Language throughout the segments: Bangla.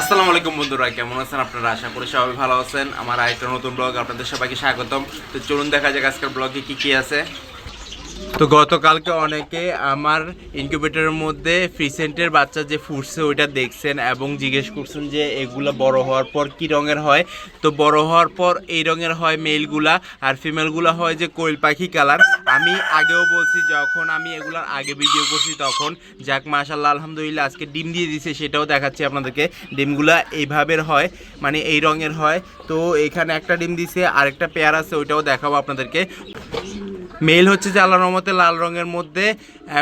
আসসালামু আলাইকুম বন্ধুরা, কেমন আছেন আপনারা? আশা করি সবাই ভালো আছেন। আমার আরেকটা নতুন ব্লগ আপনাদের সবাইকে স্বাগতম। তো চলুন দেখা যাক আজকের ব্লগে কি কি আছে। তো গতকালকে অনেকে আমার ইনকিউবেটরের মধ্যে ফ্রিসেন্টের বাচ্চা যে ফুটছে, ওইটা দেখছেন এবং জিজ্ঞেস করছেন যে এগুলো বড় হওয়ার পর কি রঙের হয়। তো বড় হওয়ার পর এই রঙের হয় মেলগুলা আর ফিমেলগুলা হয় যে কোয়েল পাখি কালার। আমি আগেও বলছি, যখন আমি এগুলার আগে ভিডিও করছি তখন, যাক মাশাল্লাহ আলহামদুলিল্লাহ, আজকে ডিম দিয়ে দিছে, সেটাও দেখাচ্ছি আপনাদেরকে। ডিমগুলা এইভাবের হয় মানে এই রঙের হয়। তো এখানে একটা ডিম দিছে, আরেকটা পেয়ার আছে, ওইটাও দেখাবো আপনাদেরকে। মেল হচ্ছে যে আল্লাহ রহমতে লাল রঙের মধ্যে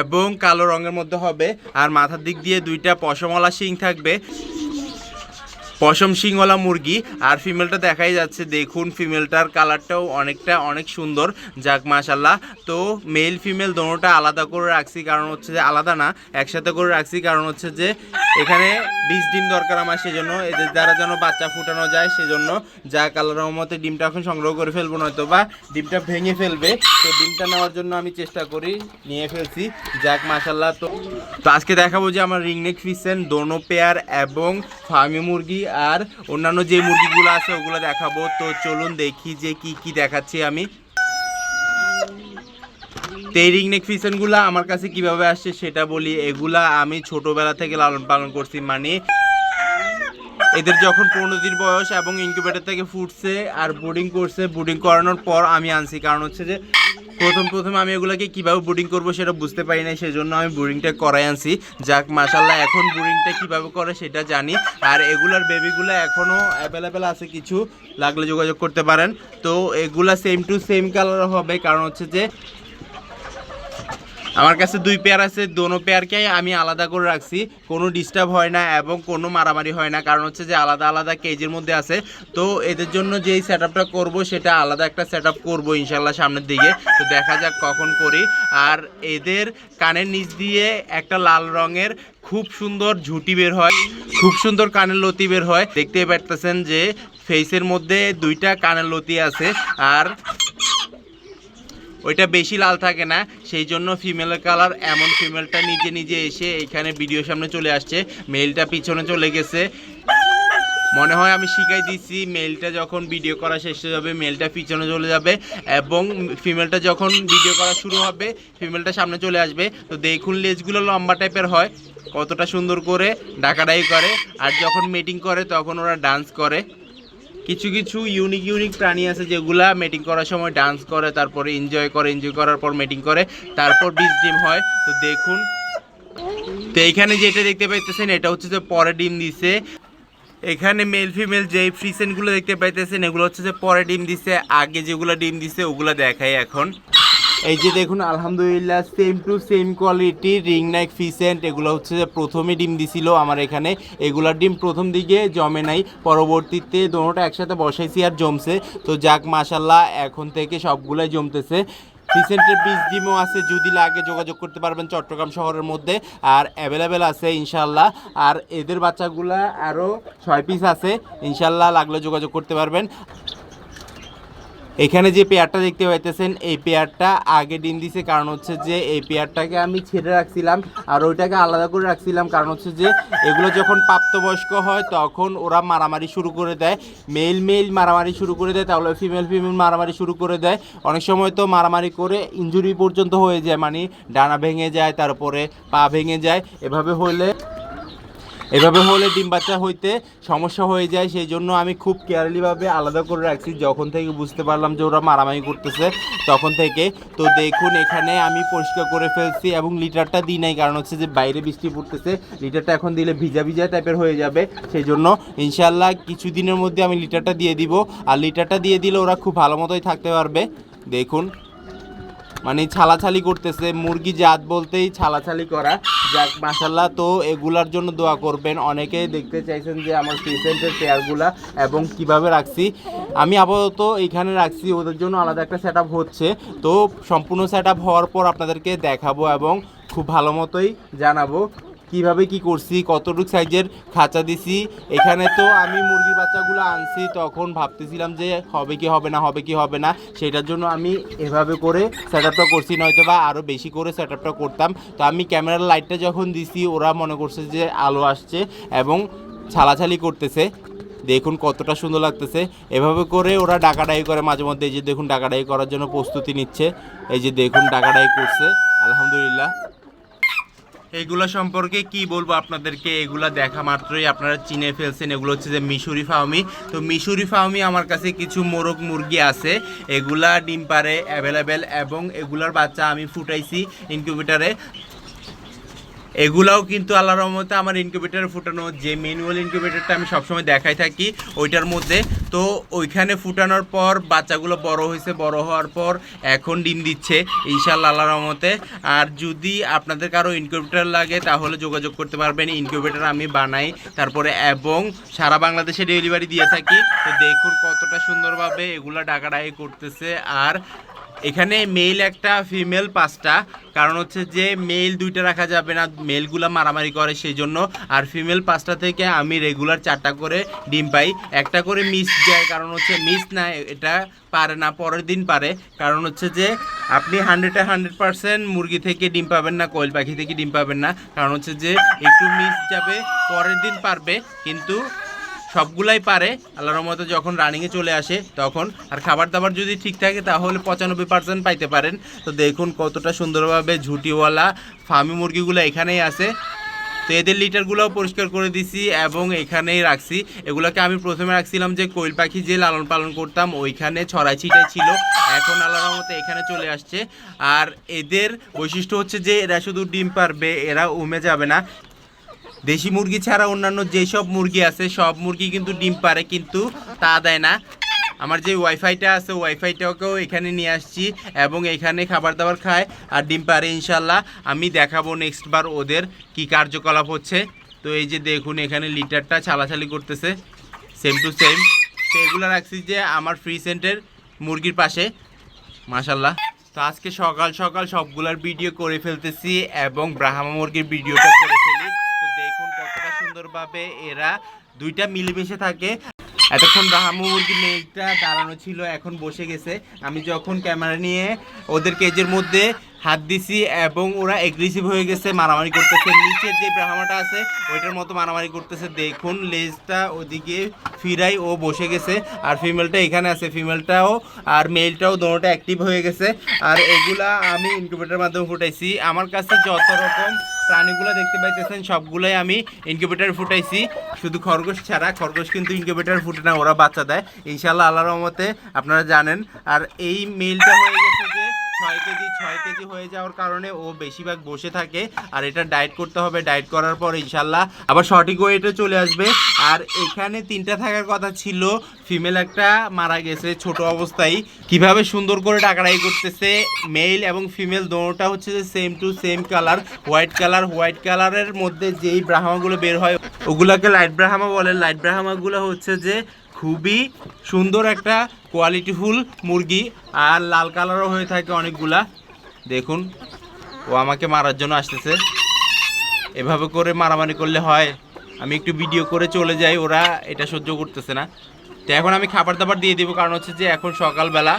এবং কালো রঙের মধ্যে হবে। আর মাথার দিক দিয়ে দুইটা পশমলা শিং থাকবে। পশম শিংওয়ালা মুরগি আর ফিমেলটা দেখাই যাচ্ছে। দেখুন ফিমেলটার কালারটাও অনেকটা, অনেক সুন্দর। যাক মাশাল্লাহ তো মেল ফিমেল দোনোটা আলাদা করে রাখছি, কারণ হচ্ছে যে আলাদা না, একসাথে করে রাখছি, কারণ হচ্ছে যে এখানে বিশ ডিম দরকার আমার সেজন্য। এদের দ্বারা যেন বাচ্চা ফুটানো যায়, সেজন্য যা কালার রহমতে ডিমটা এখন সংগ্রহ করে ফেলব নয়তো বা ডিমটা ভেঙে ফেলবে। তো ডিমটা নেওয়ার জন্য আমি চেষ্টা করি, নিয়ে ফেলছি। যাক মাশাল্লাহ তো তো আজকে দেখাবো যে আমার রিংনেক ফিসেন দোনো পেয়ার এবং ফার্মি মুরগি আর অন্যান্য যে মুরগিগুলো আছে, ওগুলো দেখাবো। তো চলুন দেখি যে কি কি দেখাচ্ছি আমি। তো এই ফিশনগুলো আমার কাছে কীভাবে আসছে সেটা বলি। এগুলা আমি ছোটবেলা থেকে লালন পালন করছি মানে এদের যখন পনেরো দিন বয়স এবং ইনকিউবেটার থেকে ফুটছে আর বোর্ডিং করছে বোর্ডিং করানোর পর আমি আনছি। কারণ হচ্ছে যে প্রথম প্রথম আমি এগুলোকে কীভাবে বোর্ডিং করব সেটা বুঝতে পারি না সেজন্য আমি বোর্ডিংটা করাই আনছি। যাক মাসাল্লাহ এখন বোর্ডিংটা কীভাবে করে সেটা জানি। আর এগুলার বেবিগুলো এখনও অ্যাভেলেবেল আছে কিছু, লাগলে যোগাযোগ করতে পারেন। তো এগুলা সেম টু সেম কালার হবে, কারণ হচ্ছে যে আমার কাছে দুই পেয়ার আছে, দোনো পেয়ারকে আমি আলাদা করে রাখছি। কোনো ডিস্টার্ব হয় না এবং কোনো মারামারি হয় না, কারণ হচ্ছে যে আলাদা আলাদা কেজির মধ্যে আছে। তো এদের জন্য যেই সেট আপটা করব সেটা আলাদা একটা সেট আপ করব ইনশাল্লাহ সামনের দিকে। তো দেখা যাক কখন করি। আর এদের কানের নিচ দিয়ে একটা লাল রঙের খুব সুন্দর ঝুটি বের হয়, খুব সুন্দর কানের লতি বের হয়। দেখতে পারতেছেন যে ফেসের মধ্যে দুইটা কানের লতি আছে। আর ওইটা বেশি লাল থাকে না, সেই জন্য ফিমেলের কালার এমন ফিমেলটা নিজে নিজে এসে এখানে ভিডিও সামনে চলে আসছে। মেলটা পিছনে চলে গেছে। মনে হয় আমি শিখাই দিচ্ছি মেলটা যখন ভিডিও করা শেষ হয়ে যাবে মেলটা পিছনে চলে যাবে এবং ফিমেলটা যখন ভিডিও করা শুরু হবে ফিমেলটা সামনে চলে আসবে। তো দেখুন লেজগুলো লম্বা টাইপের হয়, কতটা সুন্দর করে ডাকাডাই করে। আর যখন মিটিং করে, তখন ওরা ডান্স করে। কিছু কিছু ইউনিক ইউনিক প্রাণী আছে যেগুলা মেটিং করার সময় ডান্স করে, তারপরে এনজয় করে এনজয় করার পর মেটিং করে, তারপর বীজ ডিম হয়। তো দেখুন, তো এখানে যেটা দেখতে পাইতেছেন, এটা হচ্ছে যে পরে ডিম দিছে। এখানে মেল ফিমেল যে ফ্রিসেন্টগুলো দেখতে পাইতেছেন, এগুলো হচ্ছে যে পরে ডিম দিছে, আগে যেগুলো ডিম দিছে, ওগুলো দেখাই এখন। এই যে দেখুন, আলহামদুলিল্লাহ same to same quality ring Naik ফিসেন্ট এগুলো হচ্ছে যে প্রথমে ডিম দিছিল আমার এখানে। এগুলার ডিম প্রথম দিকে জমে নাই, পরবর্তীতে দোনোটা একসাথে বসাইছি আর জমছে। তো যাক মাশাল্লাহ এখন থেকে সবগুলাই জমতেছে। ফিসেন্টের বীজ ডিমও আছে, যদি লাগে যোগাযোগ করতে পারবেন চট্টগ্রাম শহরের মধ্যে। আর অ্যাভেলেবেল আছে ইনশাল্লাহ আর এদের বাচ্চাগুলা আরও ছয় পিস আছে ইনশাল্লাহ লাগলে যোগাযোগ করতে পারবেন। এখানে যে পেয়ারটা দেখতে পাইতেছেন, এই পেয়ারটা আগে ডিম দিছে, কারণ হচ্ছে যে এই পেয়ারটাকে আমি ছেড়ে রাখছিলাম আর ওইটাকে আলাদা করে রাখছিলাম, কারণ হচ্ছে যে এগুলো যখন প্রাপ্তবয়স্ক হয় তখন ওরা মারামারি শুরু করে দেয়। মেল মেল মারামারি শুরু করে দেয়, তাহলে ফিমেল ফিমেল মারামারি শুরু করে দেয়। অনেক সময় তো মারামারি করে ইঞ্জুরি পর্যন্ত হয়ে যায় মানে ডানা ভেঙে যায়, তারপরে পা ভেঙে যায়। এভাবে হলে এভাবে হলে ডিম বাচ্চা হইতে সমস্যা হয়ে যায় সেই জন্য আমি খুব কেয়ারলিভাবে আলাদা করে রাখছি। যখন থেকে বুঝতে পারলাম যে ওরা মারামারি করতেছে, তখন থেকে। তো দেখুন, এখানে আমি পরিষ্কার করে ফেলছি এবং লিটারটা দিই নাই, কারণ হচ্ছে যে বাইরে বৃষ্টি পড়তেছে। লিটারটা এখন দিলে ভিজা ভিজা টাইপের হয়ে যাবে সেই জন্য ইনশাল্লাহ কিছুদিনের মধ্যে আমি লিটারটা দিয়ে দিব। আর লিটারটা দিয়ে দিলে ওরা খুব ভালো মতোই থাকতে পারবে। দেখুন মানে ছালাছালি করতেছে, মুরগি জাত বলতেই ছালাছালি করা। যাক মাসাল্লাহ তো এগুলার জন্য দোয়া করবেন। অনেকেই দেখতে চাইছেন যে আমার পেশেন্টের পেয়ারগুলা এবং কীভাবে রাখছি। আমি আপাতত এখানে রাখছি, ওদের জন্য আলাদা একটা সেট হচ্ছে। তো সম্পূর্ণ সেট হওয়ার পর আপনাদেরকে দেখাবো এবং খুব ভালো মতোই জানাব। কীভাবে কি করছি, কতটুক সাইজের খাঁচা দিছি, এখানে তো আমি মুরগির বাচ্চাগুলো আনছি, তখন ভাবতেছিলাম যে হবে কি হবে না, হবে কি হবে না, সেটার জন্য আমি এভাবে করে সেট আপটা করছি নয়তো বা আরও বেশি করে সেট আপটা করতাম। তো আমি ক্যামেরার লাইটটা যখন দিছি, ওরা মনে করছে যে আলো আসছে এবং ছালাছালি করতেছে। দেখুন কতটা সুন্দর লাগতেছে। এভাবে করে ওরা ডাকাডাই করে মাঝে মধ্যে, এই যে দেখুন ডাকাডাই করার জন্য প্রস্তুতি নিচ্ছে। এই যে দেখুন ডাকাডাই করছে, আলহামদুলিল্লাহ। এগুলো সম্পর্কে কি বলব আপনাদেরকে? এগুলো দেখা মাত্রই আপনারা চিনে ফেলছেন। এগুলো হচ্ছে যে মিশরি ফাউমি তো মিশরি ফাউমি আমার কাছে কিছু মোরগ মুরগি আছে। এগুলা ডিম পারে অ্যাভেলেবেল এবং এগুলার বাচ্চা আমি ফুটাইছি ইনকিউবেটারে এগুলাও কিন্তু আল্লাহ রহমতে আমার ইনকিউবেটারে ফুটানো, যে ম্যানুয়াল ইনকিউবেটারটা আমি সবসময় দেখাই থাকি, ওইটার মধ্যে। তো ওইখানে ফুটানোর পর বাচ্চাগুলো বড় হয়েছে, বড় হওয়ার পর এখন ডিম দিচ্ছে ইনশাল্লাহ আল্লাহ রহমতে। আর যদি আপনাদের কারও ইনকিউবেটার লাগে, তাহলে যোগাযোগ করতে পারবেন। ইনকিউবেটার আমি বানাই, তারপরে এবং সারা বাংলাদেশে ডেলিভারি দিয়ে থাকি। তো দেখুন কতটা সুন্দরভাবে এগুলো ডাকাডাকি করতেছে। আর এখানে মেল একটা ফিমেল পাঁচটা। কারণ হচ্ছে যে মেল দুইটা রাখা যাবে না মেলগুলা মারামারি করে সেই জন্য আর ফিমেল পাঁচটা থেকে আমি রেগুলার চারটা করে ডিম পাই। একটা করে মিস যায়, কারণ হচ্ছে মিস না এটা পারে না, পরের দিন পারে। কারণ হচ্ছে যে আপনি হান্ড্রেডে হান্ড্রেড পার্সেন্ট মুরগি থেকে ডিম পাবেন না, কোয়েল পাখি থেকে ডিম পাবেন না। কারণ হচ্ছে যে একটু মিস যাবে, পরের দিন পারবে, কিন্তু সবগুলাই পারে, আল্লাহর রহমতে যখন রানিংয়ে চলে আসে, তখন আর খাবার দাবার যদি ঠিক থাকে, তাহলে পঁচানব্বই পার্সেন্ট পাইতে পারেন। তো দেখুন কতটা সুন্দরভাবে ঝুটিওয়ালা, ফার্মি মুরগিগুলো এখানেই আছে। তো এদের লিটারগুলোও পরিষ্কার করে দিছি এবং এখানেই রাখছি। এগুলোকে আমি প্রথমে রাখছিলাম যে কোয়েল পাখি যে লালন পালন করতাম, ওইখানে ছড়াই ছিটাই ছিল। এখন আল্লাহর রহমতে এখানে চলে আসছে। আর এদের বৈশিষ্ট্য হচ্ছে যে, এরা শুধু ডিম পারবে, এরা উমে যাবে না। দেশি মুরগি ছাড়া অন্যান্য যেসব মুরগি আছে, সব মুরগি কিন্তু ডিম পারে কিন্তু তা দেয় না। আমার যে ওয়াইফাইটা আছে, ওয়াইফাইটাকেও এখানে নিয়ে আসছি এবং এখানে খাবার দাবার খায় আর ডিম পারে ইনশাল্লাহ। আমি দেখাবো নেক্সট বার ওদের কি কার্যকলাপ হচ্ছে। তো এই যে দেখুন, এখানে লিটারটা ছালাছালি করতেছে। সেম টু সেম তো এগুলো রাখছি যে আমার ফ্রি সেন্টের মুরগির পাশে। মাশাল্লাহ। তো আজকে সকাল সকাল সবগুলার ভিডিও করে ফেলতেছি এবং ব্রাহ্মা মুরগির ভিডিওটা করে ফেলি তো দেখুন কতটা সুন্দরভাবে এরা দুইটা মিলেমিশে থাকে। এতক্ষণ ব্রাহ্মা মুরগির মেয়েটা দাঁড়ানো ছিল, এখন বসে গেছে। আমি যখন ক্যামেরা নিয়ে ওদের কেজের মধ্যে হাত দিছি এবং ওরা এগ্রেসিভ হয়ে গেছে, মারামারি করতেছে। নিচের যে ব্রাহ্মাটা আছে, ওইটার মতো মারামারি করতেছে। দেখুন, লেজটা ওদিকে ফিরাই ও বসে গেছে। আর ফিমেলটা এখানে আছে। ফিমেলটাও আর মেলটাও দোনোটা অ্যাক্টিভ হয়ে গেছে। আর এগুলা আমি ইনকিউবেটারের মাধ্যমে ফুটাইছি। আমার কাছে যত রকম প্রাণীগুলো দেখতে পাইতেছেন, সবগুলোই আমি ইনকিউবেটার ফুটাইছি। শুধু খরগোশ ছাড়া, খরগোশ কিন্তু ইনকিউবেটার ফুটে না, ওরা বাচ্চা দেয়। ইনশাল্লাহ আল্লাহ রহমতে আপনারা জানেন। আর এই মেলটা হয়ে ছয় কেজি ছয় কেজি হয়ে যাওয়ার কারণে ও বেশিরভাগ বসে থাকে আর এটা ডায়েট করতে হবে। ডায়েট করার পর ইনশাল্লাহ আবার সঠিক ওয়েটে চলে আসবে। আর এখানে তিনটা থাকার কথা ছিল, ফিমেল একটা মারা গেছে ছোট অবস্থায়। কীভাবে সুন্দর করে টাকাটাই করতেছে, মেল এবং ফিমেল দোনোটা হচ্ছে যে same to same colour white colour white কালারের মধ্যে যেই ব্রাহ্মাগুলো বের হয়, ওগুলাকে লাইট ব্রাহ্মা বলে। লাইট ব্রাহ্মাগুলো হচ্ছে যে খুবই সুন্দর একটা কোয়ালিটিফুল মুরগি আর লাল কালারও হয়ে থাকে অনেকগুলা। দেখুন, ও আমাকে মারার জন্য আসতেছে। এভাবে করে মারামারি করলে হয়। আমি একটু ভিডিও করে চলে যাই, ওরা এটা সহ্য করতেছে না। তো এখন আমি খাবার দাবার দিয়ে দিব, কারণ হচ্ছে যে এখন সকালবেলা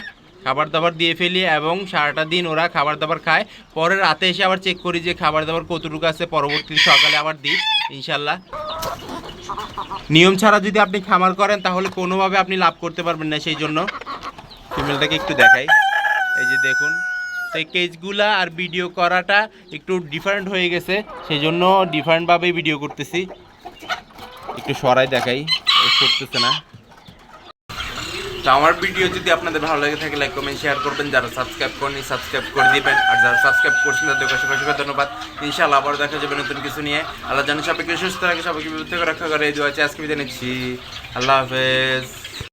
খাবার দাবার দিয়ে ফেলি এবং সারাটা দিন ওরা খাবার দাবার খায়। পরে রাতে এসে আবার চেক করি যে খাবার দাবার কতটুকু আছে, পরবর্তী সকালে আবার দিই, ইনশাল্লাহ। নিয়ম ছাড়া যদি আপনি খামার করেন, তাহলে কোনোভাবে আপনি লাভ করতে পারবেন না সেই জন্য। ফিমেলটাকে একটু দেখাই। এই যে দেখুন তাই কেজগুলা আর ভিডিও করাটা একটু ডিফারেন্ট হয়ে গেছে সেই জন্য ডিফারেন্টভাবেই ভিডিও করতেছি। একটু সরাই দেখাই করতেছে না। তো আমার ভিডিও যদি আপনাদের ভালো লাগে থাকে লাইক কমেন্ট শেয়ার করবেন। যারা সাবস্ক্রাইব করেনি সাবস্ক্রাইব করে দিবেন। আর যারা সাবস্ক্রাইব করছেন, তাদের অসংখ্য অসংখ্য ধন্যবাদ। ইনশাআল্লাহ আবার দেখা যাবে নতুন কিছু নিয়ে। আল্লাহ জানো সবাইকে সুস্থ রাখে, সবাইকে বিপদ থেকে রক্ষা করে। এই দু আছে আজকে বিদায় নিচ্ছি। আল্লাহ হাফেজ।